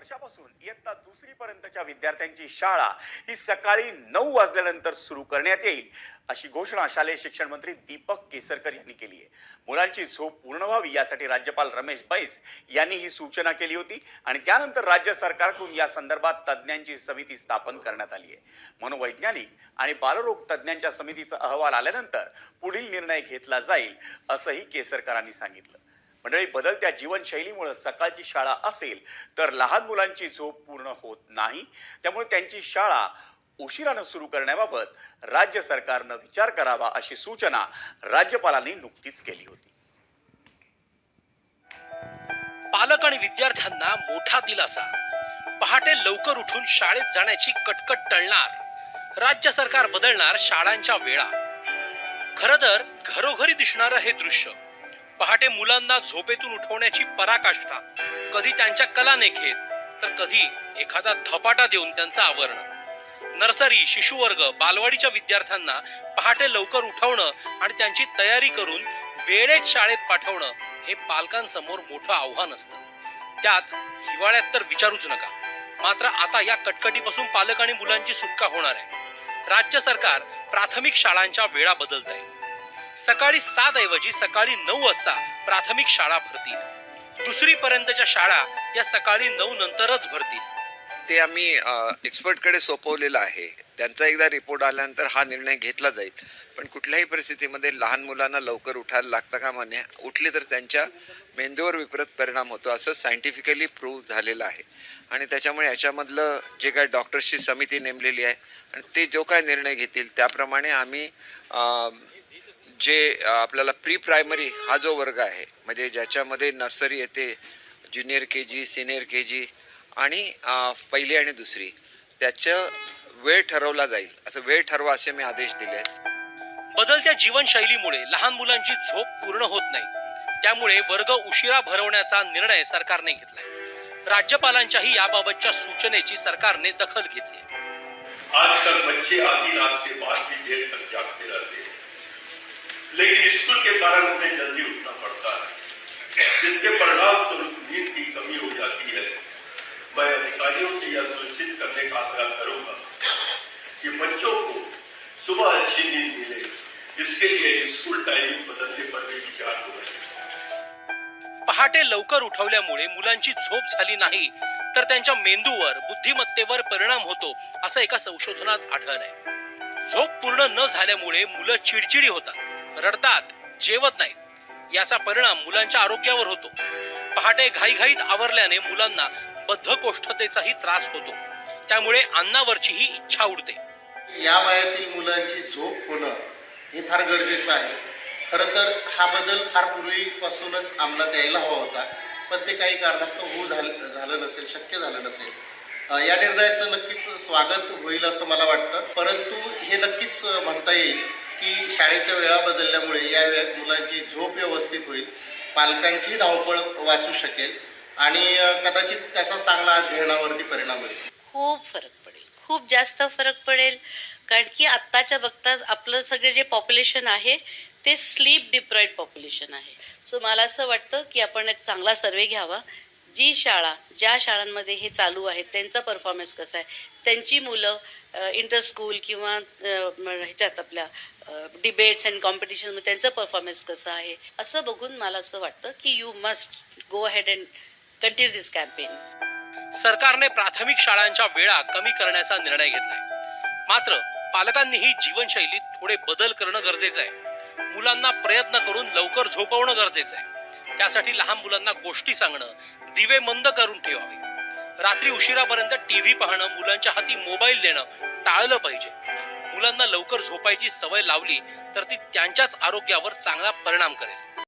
वर्षापासून इयत्ता दुसरी पर्यंतच्या विद्यार्थ्यांची शाळा ही सकाळी नऊ वाजल्यानंतर सुरू करण्यात येईल अशी घोषणा शालेय शिक्षण मंत्री दीपक केसरकर यांनी केली आहे. मुलांची झोप पूर्ण व्हावी यासाठी राज्यपाल रमेश बैस यांनी ही सूचना केली होती आणि त्यानंतर राज्य सरकारकडून या संदर्भात तज्ज्ञांची समिती स्थापन करण्यात आली आहे. मनोवैज्ञानिक आणि बालरोग तज्ज्ञांच्या समितीचा अहवाल आल्यानंतर पुढील निर्णय घेतला जाईल असंही केसरकरांनी सांगितलं. मंडळी बदलत्या जीवनशैलीमुळं सकाळची शाळा असेल तर लहान मुलांची झोप पूर्ण होत नाही. त्यामुळे त्यांची शाळा उशिरानं सुरू करण्याबाबत राज्य सरकारनं विचार करावा अशी सूचना राज्यपालांनी नुकतीच केली होती. पालक आणि विद्यार्थ्यांना मोठा दिलासा. पहाटे लवकर उठून शाळेत जाण्याची कटकट टळणार. राज्य सरकार बदलणार शाळांच्या वेळा. खर तर घरोघरी दिसणारं हे दृश्य. पहाटे मुलांना झोपेतून उठवण्याची पराकाष्ठा कधी त्यांच्या कलाने घेत तर कधी एखादा धपाटा देऊन त्यांचं आवरण. नर्सरी शिशुवर्ग बालवाडीच्या विद्यार्थ्यांना पहाटे लवकर उठवणं आणि त्यांची तयारी करून वेळेत शाळेत पाठवणं हे पालकांसमोर मोठं आव्हान असतं. त्यात हिवाळ्यात तर विचारूच नका. मात्र आता या कटकटीपासून पालक आणि मुलांची सुटका होणार आहे. राज्य सरकार प्राथमिक शाळांच्या वेळा बदलत आहे सकाळी सात ऐवजी सकाळी नऊ वाजता प्राथमिक शाळा भरतील. दुसरी पर्यंतच्या शाळा या सकाळी नऊ नंतरच भरतील. ते आम्ही एक्सपर्टकडे सोपवलेलं आहे. त्यांचा एकदा रिपोर्ट आल्यानंतर हा निर्णय घेतला जाईल. पण कुठल्याही परिस्थितीमध्ये लहान मुलांना लवकर उठायला लागतं का मान्य उठले तर त्यांच्या मेंदूवर विपरीत परिणाम होतो असं सायंटिफिकली प्रूव्ह झालेलं आहे. आणि त्याच्यामुळे याच्यामधलं जे काय डॉक्टर्सची समिती नेमलेली आहे आणि ते जो काय निर्णय घेतील त्याप्रमाणे आम्ही जे आपल्याला प्री प्रायमरी हा जो वर्ग आहे म्हणजे ज्याच्यामध्ये नर्सरी येते junior K G senior K जी आणि पहिली आणि दुसरी त्याचं वेळ ठरवला जाईल. असं वेळ ठरवा असे मी आदेश दिले आहेत. बदलत्या जीवनशैलीमुळे लहान मुलांची झोप पूर्ण होत नाही. त्यामुळे वर्ग उशिरा भरवण्याचा निर्णय सरकारने घेतलाय. राज्यपालांच्याही याबाबतच्या सूचनेची सरकारने दखल घेतली आजकल बच्चे आधी रात के बाद भी देर तक जागते रहते लेकिन स्कूल के कारण उन्हें जल्दी उठना पड़ता है जिसके परिणाम स्वरूप नींद की कमी हो जाती है। मैं अधिकारियों से यह सुनिश्चित करने का आग्रह करूंगा कि बच्चों को सुबह अच्छी नींद मिले। इसके लिए स्कूल टाइमिंग बदलने पर भी विचार होना पहाटे लवकर उठवल्यामुळे मुलांची झोप झाली नाही तर त्यांच्या मेंदूवर बुद्धिमत्तेवर परिणाम होतो असं एका संशोधनात आढळलंय. झोप पूर्ण न झाल्यामुळे मुलं चिडचिडी होतात. रडतात जेवत नाहीत. याचा परिणाम मुलांच्या आरोग्यावर होतो. पहाटे घाईघाईत आवरल्याने मुलांना बद्धकोष्ठतेचाही त्रास होतो. त्यामुळे अन्नावरचीही इच्छा उडते. या वयातील मुलांची झोप होणं हे फार गरजेचं आहे. खरं तर हा बदल फार पूर्वीपासूनच अंमलात यायला हवा होता. पण ते काही कारणास्तव होऊ झालं झालं नसेल शक्य झालं नसेल. या निर्णयाचं नक्कीच स्वागत होईल असं मला वाटतं. परंतु हे नक्कीच म्हणता येईल की शाळेच्या वेळा बदलल्यामुळे या वे मुलांची झोप व्यवस्थित होईल पालकांची धावपळ वाचू शकेल आणि कदाचित त्याचा चांगला अध्ययनावरती परिणाम होईल. खूप फरक पडेल. खूप जास्त फरक पडेल. कारण की आत्ताच्या बघताच आपलं सगळे जे पॉप्युलेशन आहे ते स्लीप डिप्रॉइड पॉप्युलेशन आहे. सो मला असं वाटतं की आपण एक चांगला सर्वे घ्यावा. जी शाळा ज्या शाळांमध्ये हे चालू आहे त्यांचा परफॉर्मन्स कसा आहे त्यांची मुलं इंटर स्कूल किंवा ह्याच्यात आपल्या डिबेट्स अँड कॉम्पिटिशन त्यांचं परफॉर्मन्स कसं आहे असं बघून मला असं वाटतं की you must go head and continue this campaign सरकारने प्राथमिक शाळांच्या वेळा कमी करण्याचा निर्णय घेतलाय. मात्र पालकांनीही जीवनशैलीत थोडे बदल करणं गरजेचं आहे. मुलांना प्रयत्न करून लवकर झोपवणं गरजेचं आहे. त्यासाठी लहान मुलांना गोष्टी सांगणं दिवे मंद करून ठेवावे. रात्री उशिरापर्यंत टीव्ही पाहणं मुलांच्या हाती मोबाईल देणं टाळलं पाहिजे. मुलांना लवकर झोपायची सवय लावली तर ती त्यांच्याच आरोग्यावर चांगला परिणाम करेल.